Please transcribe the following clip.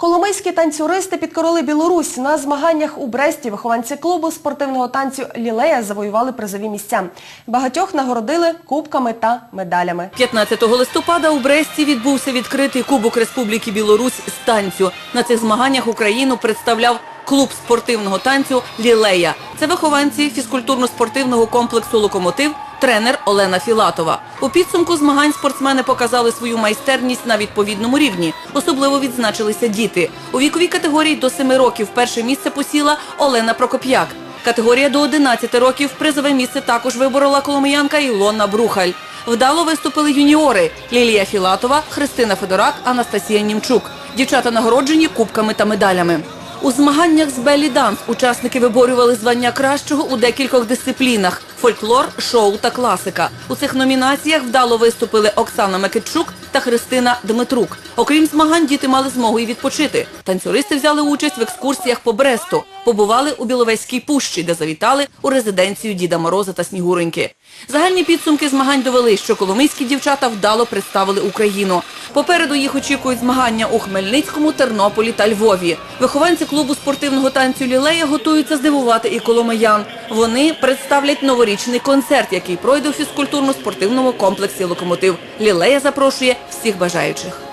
Коломийські танцюристи підкорили Білорусь. На змаганнях у Бресті вихованці клубу спортивного танцю Лілея завоювали призові місця. Багатьох нагородили кубками та медалями. 15 листопада у Бресті відбувся відкритий Кубок Республіки Білорусь з танцю. На цих змаганнях Україну представляв клуб спортивного танцю «Лілея». Це вихованці фізкультурно-спортивного комплексу «Локомотив», тренер Олена Філатова. У підсумку змагань спортсмени показали свою майстерність на відповідному рівні. Особливо відзначилися діти. У віковій категорії до 7 років перше місце посіла Олена Прокоп'як. Категорія до 11 років призове місце також виборола коломиянка Ілона Брухаль. Вдало виступили юніори Лілія Філатова, Христина Федорак, Анастасія Німчук. Дівчата нагороджені кубками та медалями. У змаганнях з белі данс учасники виборювали звання кращого у декількох дисциплінах – фольклор, шоу та класика. У цих номінаціях вдало виступили Оксана Микитчук та Христина Дмитрук. Окрім змагань, діти мали змогу і відпочити. Танцюристи взяли участь в екскурсіях по Бресту, побували у Біловезькій пущі, де завітали у резиденцію Діда Мороза та Снігуреньки. Загальні підсумки змагань довели, що коломийські дівчата вдало представили Україну. Попереду їх очікують змагання у Хмельницькому, Тернополі та Львові. Вихованці клубу спортивного танцю Лілея готуються здивувати і коломиян. Вони представлять новорічний концерт, який пройде у фізкультурно-спортивному комплексі Локомотив. Лілея запрошує всіх бажаючих.